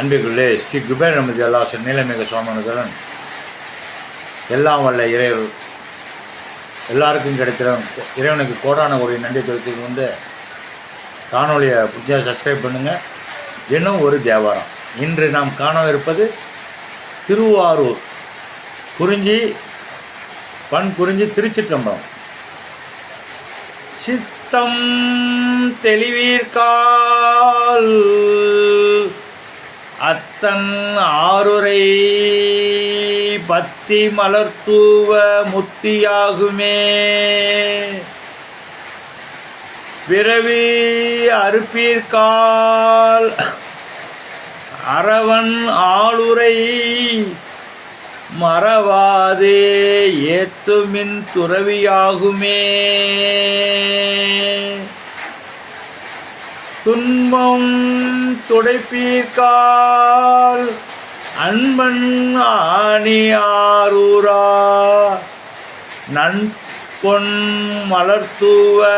அன்பிற்குள்ளே ஸ்ரீ குபேர் நமது எல்லாசன் நீலமிக சோமனுகரன் எல்லாம் வல்ல இறைவர் எல்லாருக்கும் கிடைக்கிற இறைவனுக்கு கோடான ஒரு நன்றி தெரிவித்துக்கு வந்து காணொலியை பிடிச்சா சப்ஸ்கிரைப் பண்ணுங்கள் தினம் ஒரு தேவாரம். இன்று நாம் காணவிருப்பது திருவாரூர் குறிஞ்சி பண் குறிஞ்சி திருச்சிற்றம்பலம். சித்தம் தெளிவீர்கால் தன் ஆறுரை பத்தி மலர்த்தூவ முத்தியாகுமே. பிறவி அறுப்பீர்கால் அரவன் ஆளுரை மறவாதே ஏத்துமின் துறவியாகுமே. துன்பம் துடைப்பீர்கால் அன்பன் ஆணியாரூரா. நன் பொன் மலர்த்தூவ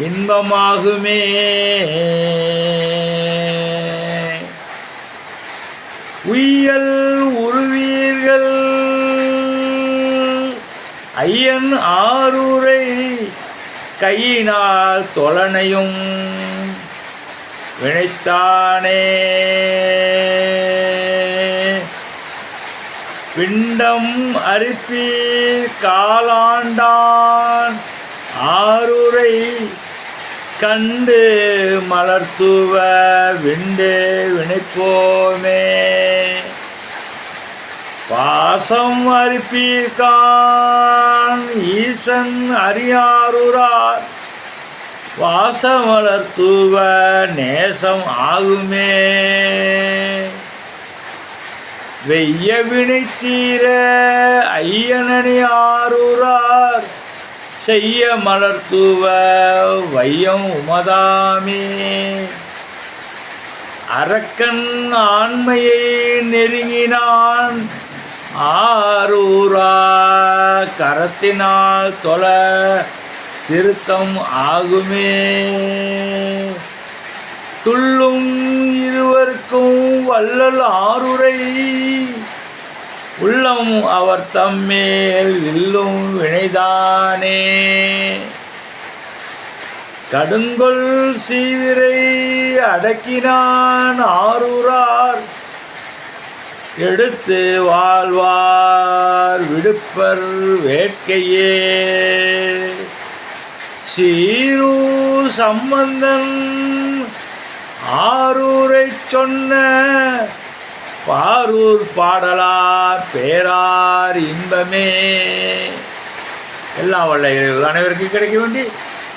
இன்பமாகுமே. உய்யல் உருவீர்கள் ஐயன் ஆரூரை கையினால் தொலனையும் வினைத்தானே. பிண்டம் அரிப்பீர் காலாண்டான் ஆறுரை கண்டு மலர்த்துவ விண்டு வினைப்போமே. பாசம் அரிப்பீர்கான் ஈசன் அரியாருரார் தூவ நேசம் ஆகுமே. வெய்ய வினை தீர ஐயனனி ஆரூரார். செய்ய மலர்த்துவ வையம் உமதாமே. அரக்கன் ஆண்மையை நெருங்கினான். ஆரூரா கரத்தினால் தொல திருத்தம் ஆகுமே. துள்ளும் இருவருக்கும் வள்ளல் ஆறுரை உள்ளம் அவர் தம்மேல் வில்லும் வினைதானே. கடுங்கொள் சீவிரை அடக்கினான் ஆரூரார். எடுத்து வாழ்வார் விடுப்பர் வேட்கையே. சீரூர் சம்பந்தன் ஆரூரை சொன்ன பாரூர் பாடலார் பேரார் இன்பமே. எல்லாம் வல்ல அனைவருக்கும் கிடைக்க வேண்டி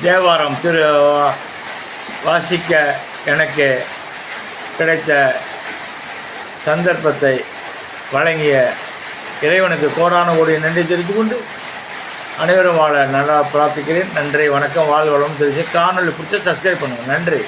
தேவாரம் திரு வாசிக்க எனக்கு கிடைத்த சந்தர்ப்பத்தை வழங்கிய இறைவனுக்கு கோடான கோடியை நன்றி தெரிவித்துக் கொண்டு அனைவரும் வாழ நல்லா பிரார்த்திக்கிறேன். நன்றி வணக்கம் வாழ்வளம் தெரிஞ்சு காணொலி பிடிச்ச சப்ஸ்கிரைப் பண்ணுங்கள் நன்றி.